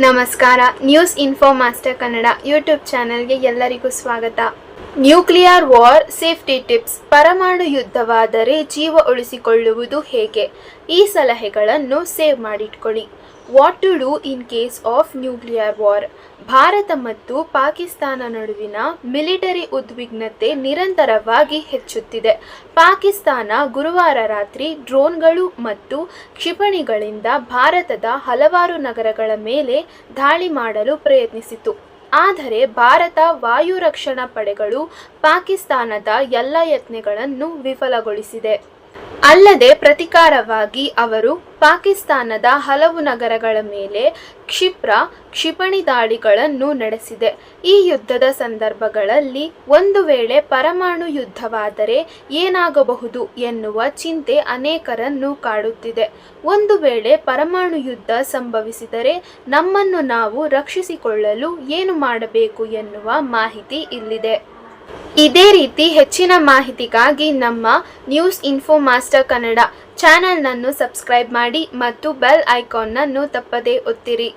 ನಮಸ್ಕಾರ news info master Kannada YouTube ಚಾನೆಲ್ಗೆ ಎಲ್ಲರಿಗೂ ಸ್ವಾಗತ. ನ್ಯೂಕ್ಲಿಯರ್ ವಾರ್ ಸೇಫ್ಟಿ ಟಿಪ್ಸ್ ಪರಮಾಣು ಯುದ್ಧವಾದರೆ ಜೀವ ಉಳಿಸಿಕೊಳ್ಳುವುದು ಹೇಗೆ? ಈ ಸಲಹೆಗಳನ್ನು save ಮಾಡಿಟ್ಕೊಳ್ಳಿ. What to do in case of nuclear war. Bharat ಮತ್ತು ಪಾಕಿಸ್ತಾನ ನಡುವಿನ ಮಿಲಿಟರಿ ಉದ್ವಿಗ್ನತೆ ನಿರಂತರವಾಗಿ ಹೆಚ್ಚುತ್ತಿದೆ. ಪಾಕಿಸ್ತಾನ ಗುರುವಾರ ರಾತ್ರಿ ಡ್ರೋನ್ಗಳು ಮತ್ತು ಕ್ಷಿಪಣಿಗಳಿಂದ ಭಾರತದ ಹಲವಾರು ನಗರಗಳ ಮೇಲೆ ದಾಳಿ ಮಾಡಲು ಪ್ರಯತ್ನಿಸಿತು ಆದರೆ ಭಾರತ ವಾಯು ರಕ್ಷಣಾ ಪಡೆಗಳು ಪಾಕಿಸ್ತಾನದ ಎಲ್ಲ ಯತ್ನಗಳನ್ನು ವಿಫಲಗೊಳಿಸಿದೆ. ಅಲ್ಲದೆ ಪ್ರತಿಕಾರವಾಗಿ ಅವರು ಪಾಕಿಸ್ತಾನದ ಹಲವು ನಗರಗಳ ಮೇಲೆ ಕ್ಷಿಪ್ರ ಕ್ಷಿಪಣಿ ದಾಳಿಗಳನ್ನು ನಡೆಸಿದೆ. ಈ ಯುದ್ಧದ ಸಂದರ್ಭಗಳಲ್ಲಿ ಒಂದು ವೇಳೆ ಪರಮಾಣು ಯುದ್ಧವಾದರೆ ಏನಾಗಬಹುದು ಎನ್ನುವ ಚಿಂತೆ ಅನೇಕರನ್ನು ಕಾಡುತ್ತಿದೆ. ಒಂದು ವೇಳೆ ಪರಮಾಣು ಯುದ್ಧ ಸಂಭವಿಸಿದರೆ ನಮ್ಮನ್ನು ನಾವು ರಕ್ಷಿಸಿಕೊಳ್ಳಲು ಏನು ಮಾಡಬೇಕು ಎನ್ನುವ ಮಾಹಿತಿ ಇಲ್ಲಿದೆ. ಇದೇ ರೀತಿ ಹೆಚ್ಚಿನ ಮಾಹಿತಿಗಾಗಿ ನಮ್ಮ ನ್ಯೂಸ್ ಇನ್ಫೋ ಮಾಸ್ಟರ್ ಕನ್ನಡ ಚಾನೆಲ್ನನ್ನು ಸಬ್ಸ್ಕ್ರೈಬ್ ಮಾಡಿ ಮತ್ತು ಬೆಲ್ ಐಕಾನ್ನನ್ನು ತಪ್ಪದೇ ಒತ್ತಿರಿ.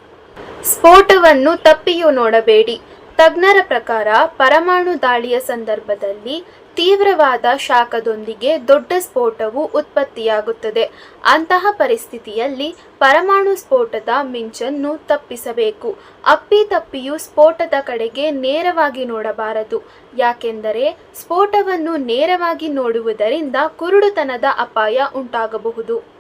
ಸ್ಫೋಟವನ್ನು ತಪ್ಪಿಯೂ ನೋಡಬೇಡಿ. ತಜ್ಞರ ಪ್ರಕಾರ ಪರಮಾಣು ದಾಳಿಯ ಸಂದರ್ಭದಲ್ಲಿ ತೀವ್ರವಾದ ಶಾಖದೊಂದಿಗೆ ದೊಡ್ಡ ಸ್ಫೋಟವು ಉತ್ಪತ್ತಿಯಾಗುತ್ತದೆ. ಅಂತಹ ಪರಿಸ್ಥಿತಿಯಲ್ಲಿ ಪರಮಾಣು ಸ್ಫೋಟದ ಮಿಂಚನ್ನು ತಪ್ಪಿಸಬೇಕು. ಅಪ್ಪಿತಪ್ಪಿಯು ಸ್ಫೋಟದ ಕಡೆಗೆ ನೇರವಾಗಿ ನೋಡಬಾರದು. ಯಾಕೆಂದರೆ ಸ್ಫೋಟವನ್ನು ನೇರವಾಗಿ ನೋಡುವುದರಿಂದ ಕುರುಡುತನದ ಅಪಾಯ ಉಂಟಾಗಬಹುದು.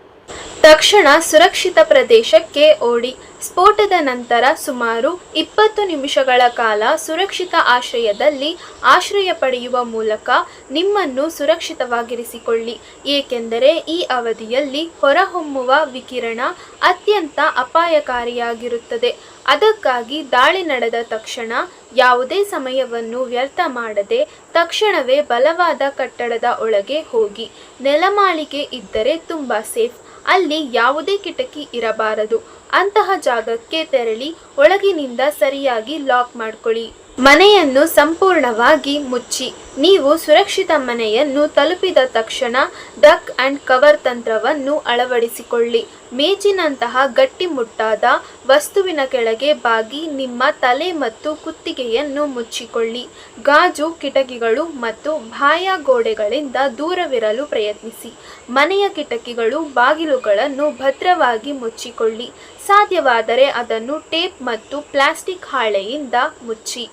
ತಕ್ಷಣ ಸುರಕ್ಷಿತ ಪ್ರದೇಶಕ್ಕೆ ಓಡಿ ಸ್ಫೋಟದ ನಂತರ ಸುಮಾರು ಇಪ್ಪತ್ತು ನಿಮಿಷಗಳ ಕಾಲ ಸುರಕ್ಷಿತ ಆಶ್ರಯದಲ್ಲಿ ಆಶ್ರಯ ಪಡೆಯುವ ಮೂಲಕ ನಿಮ್ಮನ್ನು ಸುರಕ್ಷಿತವಾಗಿರಿಸಿಕೊಳ್ಳಿ. ಏಕೆಂದರೆ ಈ ಅವಧಿಯಲ್ಲಿ ಹೊರಹೊಮ್ಮುವ ವಿಕಿರಣ ಅತ್ಯಂತ ಅಪಾಯಕಾರಿಯಾಗಿರುತ್ತದೆ. ಅದಕ್ಕಾಗಿ ದಾಳಿ ನಡೆದ ತಕ್ಷಣ ಯಾವುದೇ ಸಮಯವನ್ನು ವ್ಯರ್ಥ ಮಾಡದೆ ತಕ್ಷಣವೇ ಬಲವಾದ ಕಟ್ಟಡದ ಒಳಗೆ ಹೋಗಿ ನೆಲಮಾಳಿಗೆ ಇದ್ದರೆ ತುಂಬ ಸೇಫ್ ಅಲ್ಲಿ ಯಾವುದೇ ಕಿಟಕಿ ಇರಬಾರದು. ಅಂತಹ ಜಾಗಕ್ಕೆ ತೆರಳಿ ಒಳಗಿನಿಂದ ಸರಿಯಾಗಿ ಲಾಕ್ ಮಾಡ್ಕೊಳ್ಳಿ. ಮನೆಯನ್ನು ಸಂಪೂರ್ಣವಾಗಿ ಮುಚ್ಚಿ. ನೀವು ಸುರಕ್ಷಿತ ಮನೆಯನ್ನು ತಲುಪಿದ ತಕ್ಷಣ ಡಕ್ ಅಂಡ್ ಕವರ್ ತಂತ್ರವನ್ನು ಅಳವಡಿಸಿಕೊಳ್ಳಿ. ಮೇಜಿನಂತಹ ಗಟ್ಟಿಮುಟ್ಟಾದ ವಸ್ತುವಿನ ಕೆಳಗೆ ಬಾಗಿ ನಿಮ್ಮ ತಲೆ ಮತ್ತು ಕುತ್ತಿಗೆಯನ್ನು ಮುಚ್ಚಿಕೊಳ್ಳಿ. ಗಾಜು, ಕಿಟಕಿಗಳು ಮತ್ತು ಬಾಹ್ಯ ಗೋಡೆಗಳಿಂದ ದೂರವಿರಲು ಪ್ರಯತ್ನಿಸಿ. ಮನೆಯ ಕಿಟಕಿಗಳು ಬಾಗಿಲುಗಳನ್ನು ಭದ್ರವಾಗಿ ಮುಚ್ಚಿಕೊಳ್ಳಿ. ಸಾಧ್ಯವಾದರೆ ಅದನ್ನು ಟೇಪ್ ಮತ್ತು ಪ್ಲಾಸ್ಟಿಕ್ ಹಾಳೆಯಿಂದ ಮುಚ್ಚಿ.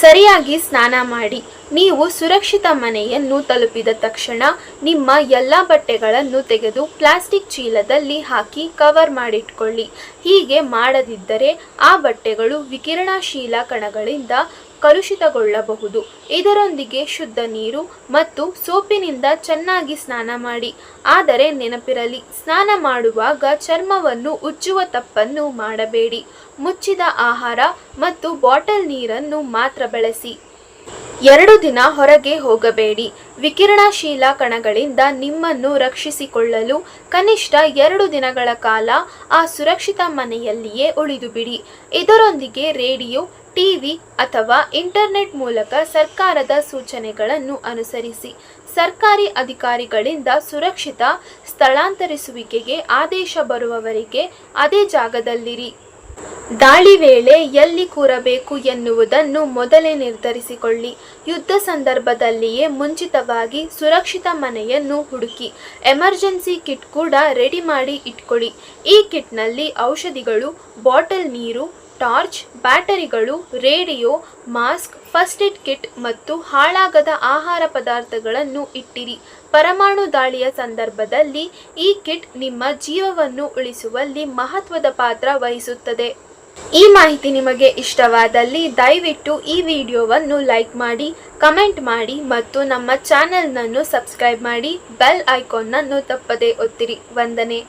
ಸರಿಯಾಗಿ ಸ್ನಾನ ಮಾಡಿ. ನೀವು ಸುರಕ್ಷಿತ ಮನೆಯನ್ನು ತಲುಪಿದ ತಕ್ಷಣ ನಿಮ್ಮ ಎಲ್ಲ ಬಟ್ಟೆಗಳನ್ನು ತೆಗೆದು ಪ್ಲಾಸ್ಟಿಕ್ ಚೀಲದಲ್ಲಿ ಹಾಕಿ ಕವರ್ ಮಾಡಿಟ್ಕೊಳ್ಳಿ. ಹೀಗೆ ಮಾಡದಿದ್ದರೆ ಆ ಬಟ್ಟೆಗಳು ವಿಕಿರಣಶೀಲ ಕಣಗಳಿಂದ ಕಲುಷಿತಗೊಳ್ಳಬಹುದು. ಇದರೊಂದಿಗೆ ಶುದ್ಧ ನೀರು ಮತ್ತು ಸೋಪಿನಿಂದ ಚೆನ್ನಾಗಿ ಸ್ನಾನ ಮಾಡಿ. ಆದರೆ ನೆನಪಿರಲಿ, ಸ್ನಾನ ಮಾಡುವಾಗ ಚರ್ಮವನ್ನು ಉಜ್ಜುವ ತಪ್ಪನ್ನು ಮಾಡಬೇಡಿ. ಮುಚ್ಚಿದ ಆಹಾರ ಮತ್ತು ಬಾಟಲ್ ನೀರನ್ನು ಮಾತ್ರ ಬಳಸಿ. ಎರಡು ದಿನ ಹೊರಗೆ ಹೋಗಬೇಡಿ. ವಿಕಿರಣಶೀಲ ಕಣಗಳಿಂದ ನಿಮ್ಮನ್ನು ರಕ್ಷಿಸಿಕೊಳ್ಳಲು ಕನಿಷ್ಠ ಎರಡು ದಿನಗಳ ಕಾಲ ಆ ಸುರಕ್ಷಿತ ಮನೆಯಲ್ಲಿಯೇ ಉಳಿದುಬಿಡಿ. ಇದರೊಂದಿಗೆ ರೇಡಿಯೋ, ಟಿವಿ ಅಥವಾ ಇಂಟರ್ನೆಟ್ ಮೂಲಕ ಸರ್ಕಾರದ ಸೂಚನೆಗಳನ್ನು ಅನುಸರಿಸಿ. ಸರ್ಕಾರಿ ಅಧಿಕಾರಿಗಳಿಂದ ಸುರಕ್ಷಿತ ಸ್ಥಳಾಂತರಿಸುವಿಕೆಗೆ ಆದೇಶ ಬರುವವರೆಗೆ ಅದೇ ಜಾಗದಲ್ಲಿರಿ. ದಾಳಿ ವೇಳೆ ಎಲ್ಲಿ ಕೂರಬೇಕು ಎನ್ನುವುದನ್ನು ಮೊದಲೇ ನಿರ್ಧರಿಸಿಕೊಳ್ಳಿ. ಯುದ್ಧ ಸಂದರ್ಭದಲ್ಲಿಯೇ ಮುಂಚಿತವಾಗಿ ಸುರಕ್ಷಿತ ಮನೆಯನ್ನು ಹುಡುಕಿ, ಎಮರ್ಜೆನ್ಸಿ ಕಿಟ್ ಕೂಡ ರೆಡಿ ಮಾಡಿ ಇಟ್ಕೊಳ್ಳಿ. ಈ ಕಿಟ್ನಲ್ಲಿ ಔಷಧಿಗಳು, ಬಾಟಲ್ ನೀರು, torch, ಬ್ಯಾಟರಿಗಳು, radio, mask first aid kit ಮತ್ತು ಹಾಳಾಗದ ಆಹಾರ ಪದಾರ್ಥಗಳನ್ನು ಇಟ್ಟಿರಿ. ಪರಮಾಣು ದಾಳಿಯ ಸಂದರ್ಭದಲ್ಲಿ ಈ ಕಿಟ್ ನಿಮ್ಮ ಜೀವವನ್ನು ಉಳಿಸುವಲ್ಲಿ ಮಹತ್ವದ ಪಾತ್ರ ವಹಿಸುತ್ತದೆ. ಈ ಮಾಹಿತಿ ನಿಮಗೆ ಇಷ್ಟವಾದಲ್ಲಿ ದಯವಿಟ್ಟು ಈ ವಿಡಿಯೋವನ್ನು ಲೈಕ್ ಮಾಡಿ, ಕಮೆಂಟ್ ಮಾಡಿ ಮತ್ತು ನಮ್ಮ ಚಾನೆಲ್ನನ್ನು ಸಬ್ಸ್ಕ್ರೈಬ್ ಮಾಡಿ, ಬೆಲ್ ಐಕಾನ್ನನ್ನು ತಪ್ಪದೇ ಒತ್ತಿರಿ. ವಂದನೆ.